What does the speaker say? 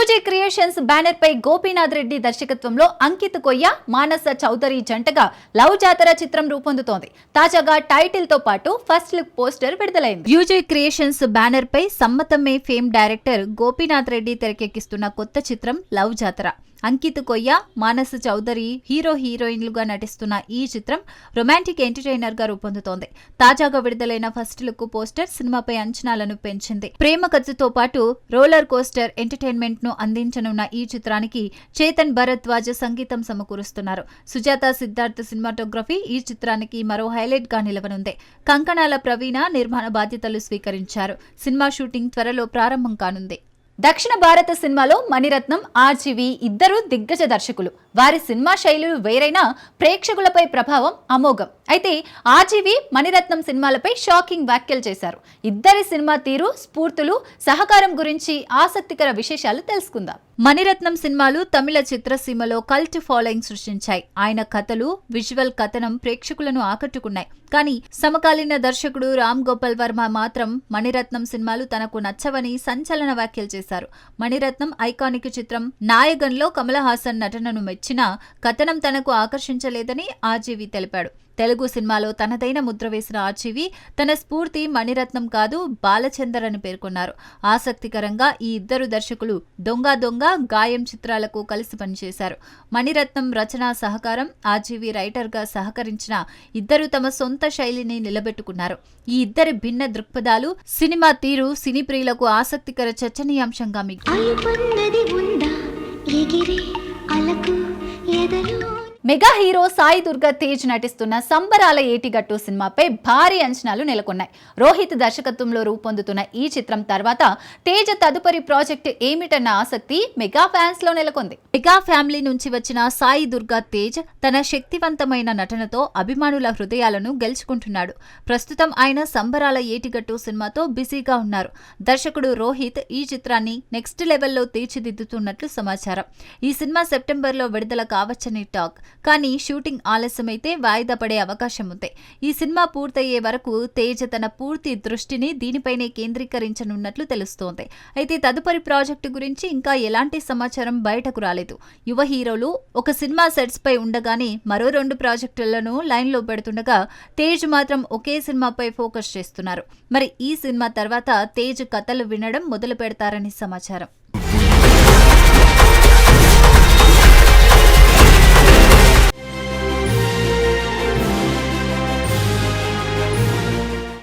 UG creations banner పై గోపీనాథ్ రెడ్డి దర్శకత్వంలో అంకిత్ కొయ్య మానస చౌదరి జంటగా లవ్ జాతర చిత్రం రూపొందుతోంది. తాజాగా టైటిల్తో పాటు ఫస్ట్ లుక్ పోస్టర్ విడుదలైంది. యూజీ క్రియేషన్స్ బ్యానర్ పై సమ్మతమ్మే ఫేమ్ డైరెక్టర్ గోపీనాథ్ రెడ్డి తెరకెక్కిస్తున్న కొత్త చిత్రం లవ్ జాతర. అంకిత్ కొయ్య మానస్ చౌదరి హీరో హీరోయిన్లుగా నటిస్తున్న ఈ చిత్రం రొమాంటిక్ ఎంటర్టైనర్గా రూపొందుతోంది. తాజాగా విడుదలైన ఫస్ట్ లుక్ పోస్టర్ సినిమాపై అంచనాలను పెంచింది. ప్రేమ కథతో పాటు రోలర్ కోస్టర్ ఎంటర్టైన్మెంట్ను అందించనున్న ఈ చిత్రానికి చేతన్ భరద్వాజ్ సంగీతం సమకూరుస్తున్నారు. సుజాత సిద్ధార్థ్ సినిమాటోగ్రఫీ ఈ చిత్రానికి మరో హైలైట్గా నిలవనుంది. కంకణాల ప్రవీణ నిర్మాణ బాధ్యతలు స్వీకరించారు. సినిమా షూటింగ్ త్వరలో ప్రారంభం కానుంది. దక్షిణ భారత సినిమాలో మణిరత్నం ఆర్జీవి ఇద్దరు దిగ్గజ దర్శకులు. వారి సినిమా శైలులు వేరైనా ప్రేక్షకులపై ప్రభావం అమోఘం. అయితే ఆర్జీవి మణిరత్నం సినిమాలపై షాకింగ్ వ్యాఖ్యలు చేశారు. ఇద్దరి సినిమా తీరు స్ఫూర్తులు సహకారం గురించి ఆసక్తికర విశేషాలు తెలుసుకుందాం. మణిరత్నం సినిమాలు తమిళ చిత్రసీమలో కల్ట్ ఫాలోయింగ్ సృష్టించాయి. ఆయన కథలు విజువల్ కథనం ప్రేక్షకులను ఆకట్టుకున్నాయి. కానీ సమకాలీన దర్శకుడు రామ్ గోపాల్ వర్మ మాత్రం మణిరత్నం సినిమాలు తనకు నచ్చవని సంచలన వ్యాఖ్యలు చేశారు. మణిరత్నం ఐకానిక్ చిత్రం నాయగన్లో కమల్ హాసన్ నటనను మెచ్చినా కథనం తనకు ఆకర్షించలేదని ఆర్జీవి తెలిపాడు. తెలుగు సినిమాలో తనదైన ముద్ర వేసిన ఆర్జీవి తన స్ఫూర్తి మణిరత్నం కాదు బాలచందర్ అని పేర్కొన్నారు. ఆసక్తికరంగా ఈ ఇద్దరు దర్శకులు దొంగ దొంగ గాయం చిత్రాలకు కలిసి పనిచేశారు. మణిరత్నం రచన సహకారం ఆర్జీవి రైటర్గా సహకరించిన ఇద్దరు తమ సొంత శైలిని నిలబెట్టుకున్నారు. ఈ ఇద్దరి భిన్న దృక్పథాలు సినిమా తీరు సినీ ప్రియులకు ఆసక్తికర చర్చనీయాంశంగా మిగిలింది అలకు ఎదలో మెగా హీరో సాయి దుర్గా తేజ్ నటిస్తున్న సంబరాల ఏటిగట్టు సినిమాపై భారీ అంచనాలు నెలకొన్నాయి. రోహిత్ దర్శకత్వంలో రూపొందుతున్న ఈ చిత్రం తర్వాత తేజ తదుపరి ప్రాజెక్ట్ ఏమిటన్న ఆసక్తి మెగా ఫ్యాన్స్లో నెలకొంది. మెగా ఫ్యామిలీ నుంచి వచ్చిన సాయి దుర్గా తేజ్ తన శక్తివంతమైన నటనతో అభిమానుల హృదయాలను గెలుచుకుంటున్నాడు. ప్రస్తుతం ఆయన సంబరాల ఏటిగట్టు సినిమాతో బిజీగా ఉన్నారు. దర్శకుడు రోహిత్ ఈ చిత్రాన్ని నెక్స్ట్ లెవెల్లో తీర్చిదిద్దుతున్నట్లు సమాచారం. ఈ సినిమా సెప్టెంబర్లో విడుదల కావచ్చని టాక్. కానీ షూటింగ్ ఆలస్యమైతే వాయిదా పడే అవకాశం ఉంది. ఈ సినిమా పూర్తయ్యే వరకు తేజ తన పూర్తి దృష్టిని దీనిపైనే కేంద్రీకరించనున్నట్లు తెలుస్తోంది. అయితే తదుపరి ప్రాజెక్టు గురించి ఇంకా ఎలాంటి సమాచారం బయటకు రాలేదు. యువ హీరోలు ఒక సినిమా సెట్స్ పై ఉండగానే మరో రెండు ప్రాజెక్టులను లైన్లో పెడుతుండగా తేజ్ మాత్రం ఒకే సినిమాపై ఫోకస్ చేస్తున్నారు. మరి ఈ సినిమా తర్వాత తేజ్ కథలు వినడం మొదలు పెడతారని సమాచారం.